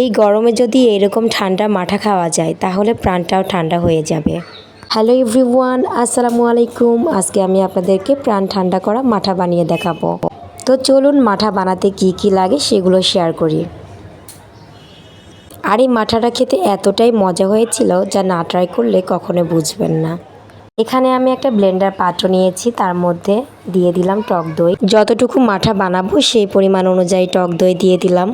এই গরমে যদি এরকম ঠান্ডা মাঠা খাওয়া যায়, তাহলে প্রাণটাও ঠান্ডা হয়ে যাবে। হ্যালো এভরিওয়ান, আসসালামু আলাইকুম। আজকে আমি আপনাদেরকে প্রাণ ঠান্ডা করা মাঠা বানিয়ে দেখাবো। তো চলুন মাঠা বানাতে কি কি লাগে সেগুলো শেয়ার করি। আর এই মাঠাটা খেতে এতটাই মজা হয়েছিল যা না ট্রাই করলে কখনো বুঝবেন না। এখানে আমি একটা ব্লেন্ডার পাত্র নিয়েছি, তার মধ্যে দিয়ে দিলাম টক দই। যতটুকু মাঠা বানাবো সেই পরিমাণ অনুযায়ী টক দই দিয়ে দিলাম।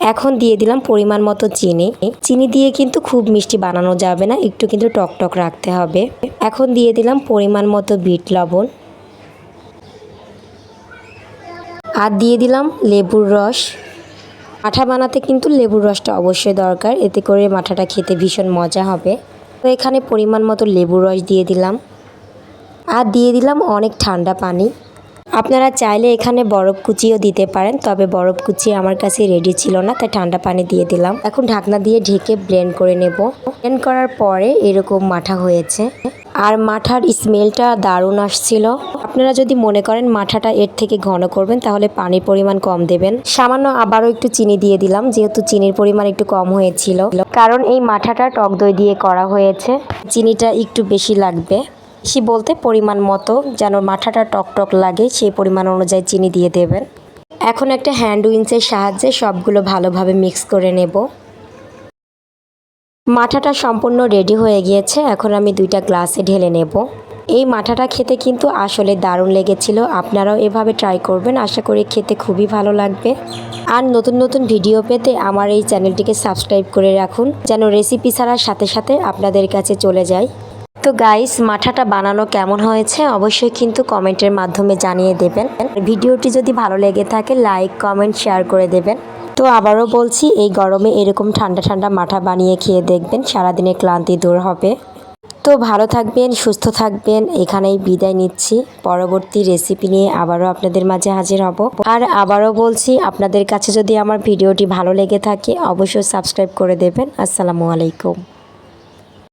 এখন দিয়ে দিলাম পরিমাণ মতো চিনি। চিনি দিয়ে কিন্তু খুব মিষ্টি বানানো যাবে না, একটু কিন্তু টক টক রাখতে হবে। এখন দিয়ে দিলাম পরিমাণ মতো বিট লবণ। আর দিয়ে দিলাম লেবুর রস। মাঠা বানাতে কিন্তু লেবুর রসটা অবশ্যই দরকার, এতে করে মাঠাটা খেতে ভীষণ মজা হবে। তো এখানে পরিমাণ মতো লেবুর রস দিয়ে দিলাম। আর দিয়ে দিলাম অনেক ঠান্ডা পানি। আপনারা চাইলে এখানে বরফ কুচিও দিতে পারেন, তবে বরফ কুচি আমার কাছে রেডি ছিল না, তাই ঠান্ডা পানি দিয়ে দিলাম। এখন ঢাকনা দিয়ে ঢেকে ব্লেন্ড করে নেব। ব্লেন্ড করার পরে এরকম মাঠা হয়েছে। আর মাঠার স্মেলটা দারুণ আসছিল। আপনারা যদি মনে করেন মাঠাটা এর থেকে ঘন করবেন, তাহলে পানির পরিমাণ কম দেবেন। সামান্য আবারও একটু চিনি দিয়ে দিলাম, যেহেতু চিনির পরিমাণ একটু কম হয়েছিল। কারণ এই মাঠাটা টক দই দিয়ে করা হয়েছে। চিনিটা একটু বেশি লাগবে। বেশি বলতে পরিমাণ মতো যেন মাথাটা টক টক লাগে সেই পরিমাণ অনুযায়ী চিনি দিয়ে দেবেন। এখন একটা হ্যান্ড উইন্সের সাহায্যে সবগুলো ভালোভাবে মিক্স করে নেব। মাঠাটা সম্পূর্ণ রেডি হয়ে গিয়েছে, এখন আমি দুইটা গ্লাসে ঢেলে নেব। এই মাঠাটা খেতে কিন্তু আসলে দারুণ লেগেছিল, আপনারাও এভাবে ট্রাই করবেন, আশা করি খেতে খুবই ভালো লাগবে। আর নতুন নতুন ভিডিও পেতে আমার এই চ্যানেলটিকে সাবস্ক্রাইব করে রাখুন, যেন রেসিপি ছাড়ার সাথে সাথে আপনাদের কাছে চলে যায়। তো গাইস মাঠাটা বানানো কেমন হয়েছে অবশ্যই কিন্তু কমেন্টের মাধ্যমে জানিয়ে দেবেন। ভিডিওটি যদি ভালো লেগে থাকে লাইক কমেন্ট শেয়ার করে দেবেন। তো আবারও বলছি, এই গরমে এরকম ঠান্ডা ঠান্ডা মাঠা বানিয়ে খেয়ে দেখবেন সারাদিনের ক্লান্তি দূর হবে। তো ভালো থাকবেন, সুস্থ থাকবেন, এখানেই বিদায় নিচ্ছি। পরবর্তী রেসিপি নিয়ে আবারও আপনাদের মাঝে হাজির হব। আর আবারও বলছি, আপনাদের কাছে যদি আমার ভিডিওটি ভালো লেগে থাকে, অবশ্যই সাবস্ক্রাইব করে দেবেন। আসসালামু আলাইকুম।